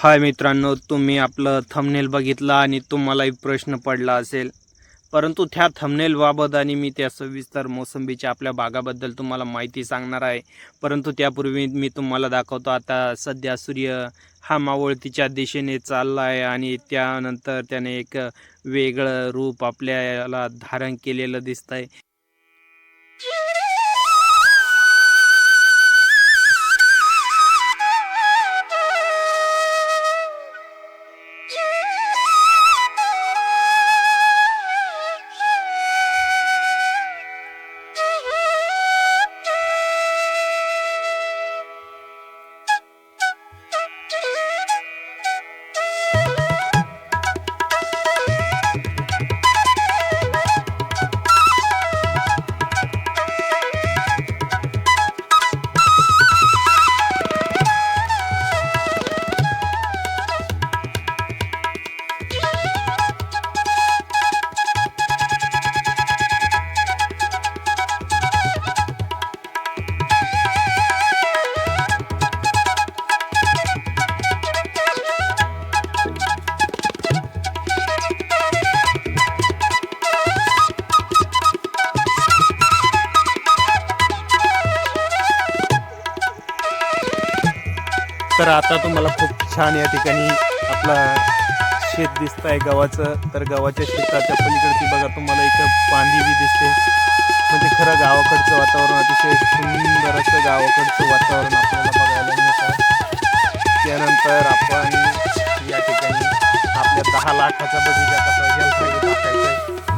हाय मित्रांनो तुम्ही आपलं थंबनेल बघितला आणि तुम्हालाही प्रश्न पडला असेल. परंतु त्या थंबनेलबाबत आणि मी त्या सविस्तर मोसंबीच्या आपल्या भागाबद्दल तुम्हाला माहिती सांगणार आहे. परंतु त्यापूर्वी मी तुम्हाला दाखवतो आता सध्या सूर्य हा मावळतीच्या दिशेने चालला आहे आणि त्यानंतर त्याने एक वेगळं रूप आपल्याला धारण केलेलं दिसतं आहे तर आता तुम्हाला खूप छान या ठिकाणी आपला शेत दिसत आहे गव्हाचं. तर गव्हाच्या शेताच्या पलीकडची बघा तुम्हाला इथं पांदी बी दिसते. म्हणजे खरं गावाकडचं वातावरण अतिशय सुंदर असं गावाकडचं वातावरण आपल्याला बघायला मिळतं. त्यानंतर आपण या ठिकाणी आपल्या दहा लाखाचा बगीचा कसा गेला पाहिजे टाकायचा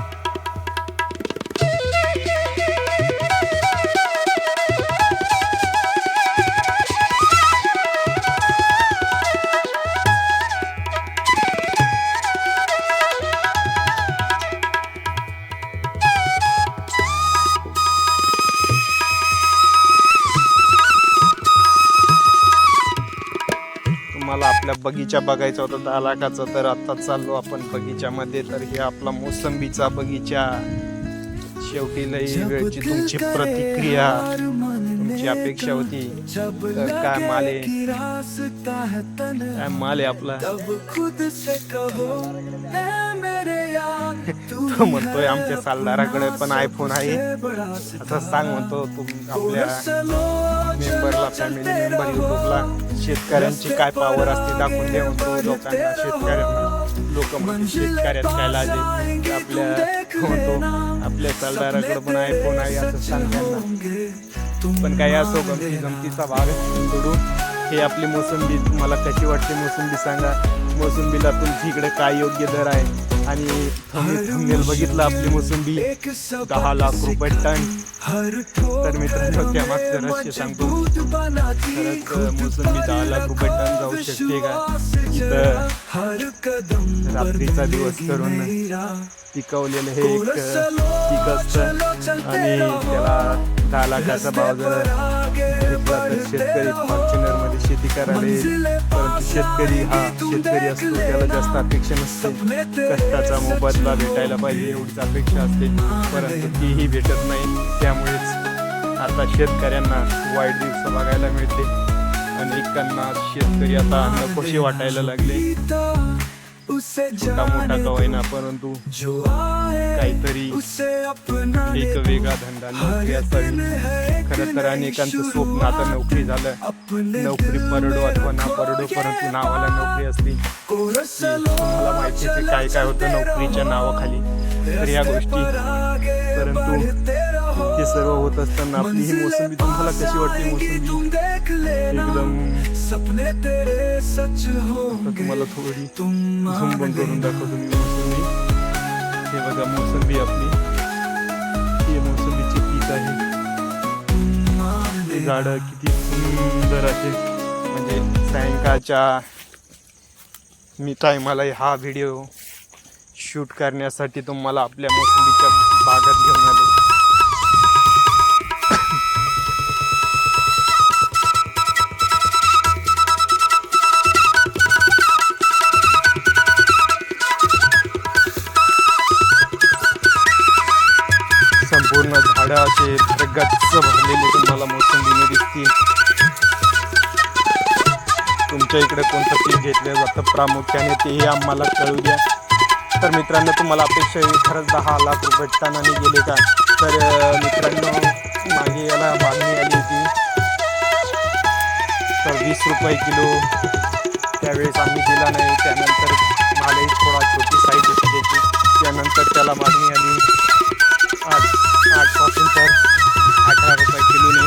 आहे तुम्हाला आपल्या बगीचा बघायचा होता दहा लाखाचा तर आता चाललो आपण बगीच्यामध्ये. तर हे आपला मोसंबीचा बगीचा. शेवटी लई वेळची तुमची प्रतिक्रिया तुमची अपेक्षा होती. तर काय माले? काय माले आपला? तो म्हणतोय आमच्या सालदाराकडे पण आयफोन आहे. असं सांग म्हणतो तुम आपल्या मेंबरला फॅमिली मेंबर युट्यूबला शेतकऱ्यांची काय पावर असते दाखवून दे म्हणतो लोकांना शेतकऱ्यांना लोक म्हणतो शेतकऱ्यात काय लाजे आपल्या म्हणतो आपल्या सालदाराकडे पण आयफोन आहे असं सांग त्यांना. पण काही असो गमती गमतीचा भाग सोडून हे आपली मोसंबी तुम्हाला कशी वाटते मोसंबी सांगा. मोसंबीला तुमची इकडे काय योग्य दर आहे? आणि थंबनेल बघितलं आपली मोसंबी दहा लाख रुपये टन. तर मित्रांनो त्या त्यामागचं रहस्य सांगतो. खरंच मोसंबी दहा लाख रुपये टन जाऊ शकते का? इथं रात्रीचा दिवस करून पिकवलेलं हे एक पीक असतं आणि त्याला दहा लाखाचा भाव जर शेतकरी फॉर्च्युनर शेती करायला परंतु शेतकरी हा शेतकरी असतो त्याला जास्त अपेक्षा नसते. कष्टाचा मोबदला भेटायला पाहिजे एवढीच अपेक्षा असते. परंतु तीही भेटत नाही. त्यामुळेच आता शेतकऱ्यांना वाईट दिवस बघायला मिळते. अनेकांना शेतकरी आता नकोशी वाटायला लागले. छोटा मोठा गवायना परंतु काहीतरी एक वेगळा धंदा नोकरी असावी खरं तर अनेकांचं स्वप्न आता नोकरी झालं. नोकरी परडो अथवा ना परडो परंतु नावाला नोकरी असली तुम्हाला माहिती काय काय होतं नोकरीच्या नावाखाली. तर या गोष्टी परंतु सर्व होत असताना आपली ही मोसंबी तुम्हाला कशी वाटते मोसंबी एकदम तुम्हाला थोडी झुंबन करून दाखवतो मी मोसंबी हे बघा मोसंबी आपली. ही मोसंबीची पीक आहे. झाडं किती सुंदर असे म्हणजे सायंकाळच्या मी टायमाला हा व्हिडिओ शूट करण्यासाठी तुम्हाला आपल्या मोसंबीच्या बागात घेऊन आले. संपूर्ण असे गच्च भरलेले तुम्हाला मोसंबीने दिसतील. तुमच्या इकडे कोणतं पीक घेतलं जातं? प्रामुख्याने तेही आम्हाला कळू द्या. तर मित्रांनो तुम्हाला अपेक्षा आहे खरंच दहा लाख रुपये टनाने गेले का? तर मित्रांनो मागे याला मागणी आली होती. तर वीस रुपये किलो त्यावेळेस आम्ही दिला नाही. त्यानंतर मालही थोडा छोटी साईज होती. त्याची त्यानंतर त्याला मागणी आली. आठपासून तर अठरा रुपये किलोने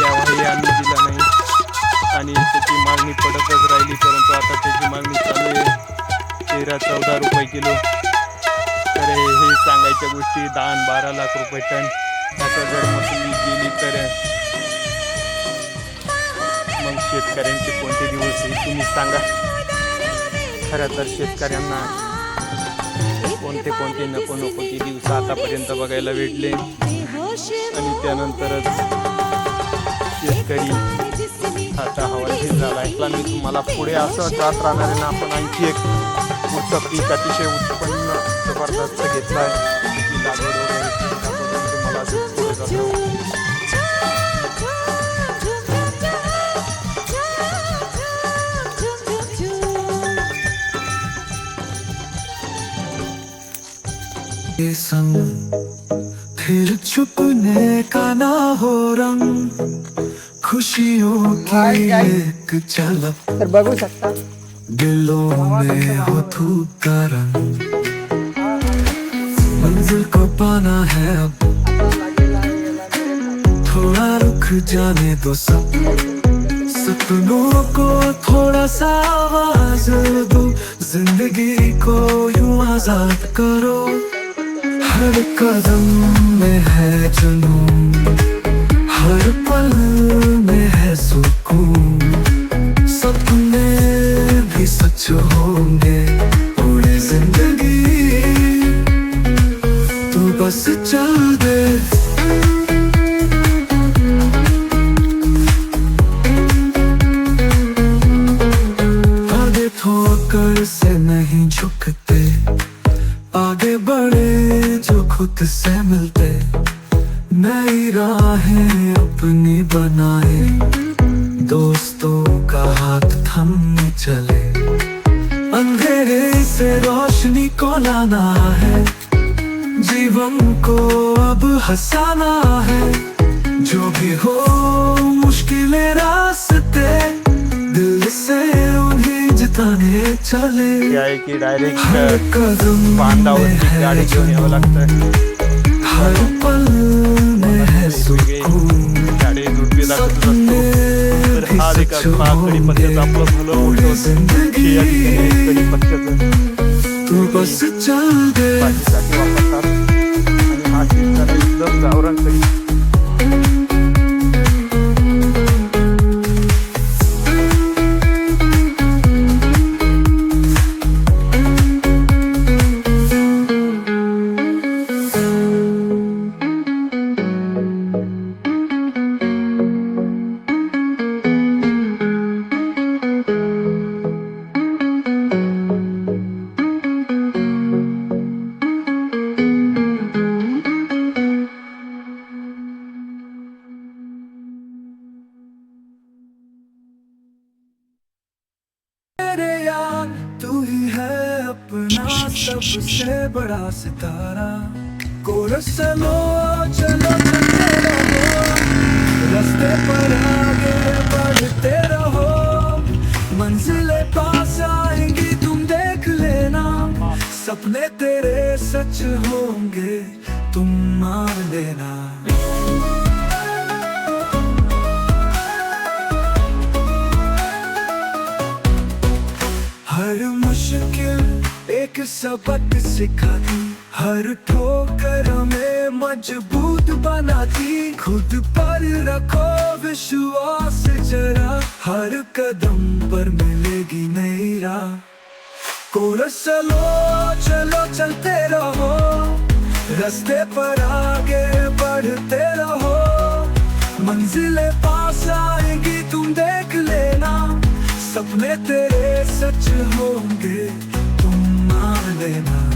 यावाही आम्ही दिला नाही. आणि त्याची मागणी पडतच राहिली परंतु आता त्याची मागणी चालू आहे. तेरा चौदा रुपये किलो. तर हे सांगायच्या गोष्टी दहा बारा लाख रुपये टन. आता जर मसुली गेली तर मग शेतकऱ्यांचे कोणते दिवस आहे तुम्ही सांगा. खरं तर शेतकऱ्यांना कोणते कोणते नको नको ते दिवस आतापर्यंत बघायला भेटले. आणि त्यानंतरच शेतकरी आता हवालदिल झाला ऐकला मी तुम्हाला पुढे असं जात राहणार आहे ना आपण आणखी एक पुढचं पीक अतिशय उत्पन्न जबरदस्त घेतलं आहे. तुम्हाला ये संग फिर छुपने का ना हो रंग खुशियों की एक झलक तर बघू शकता दिलों में हो धूप का रंग मंजिल को पाना है अब थोड़ा रुक जाने दो सब सपनों को थोड़ा सा आवाज दो जिंदगी को यूं आजाद करो हर कदम में है जुनून हर पल में है सुकून। सपने भी सच होंगे पूरी जिंदगी। तू बस चल दे आगे ठोकर से नहीं झुकते। आगे बढ़े जो खुद से मिलते। नई राहें अपनी बनाए। दोस्तों का हाथ थमने चले। अंधेरे से रोशनी को लाना है। जीवन को अब हंसाना है। जो भी हो, मुश्किलें रास्ते, दिल से उन्हें जिताने चले हे की डायरेक्ट कदम बांधावरती गाडी घेऊन यावं लागतं हर पल में है सुकून। गाडी झुडपी दाखवत सपने सबसे बड़ा सितारा कोरस चलो चलो चलते रहो रास्ते पर आगे बढ़ते रहो मंजिलें पास आएंगी तुम देख लेना सपने तेरे सच होंगे तुम मान लेना। एक सबक सिखाती हर ठोकर में मज़बूत बनाती खुद पर रखो विश्वास जरा। हर कदम पर मिलेगी नई राह। कोरस चलो चलो, चलते रहो। रस्ते पर आगे बढ़ते रहो। मंजिलें पास आएगी, तुम देख लेना। सपने तेरे सच होंगे। तुम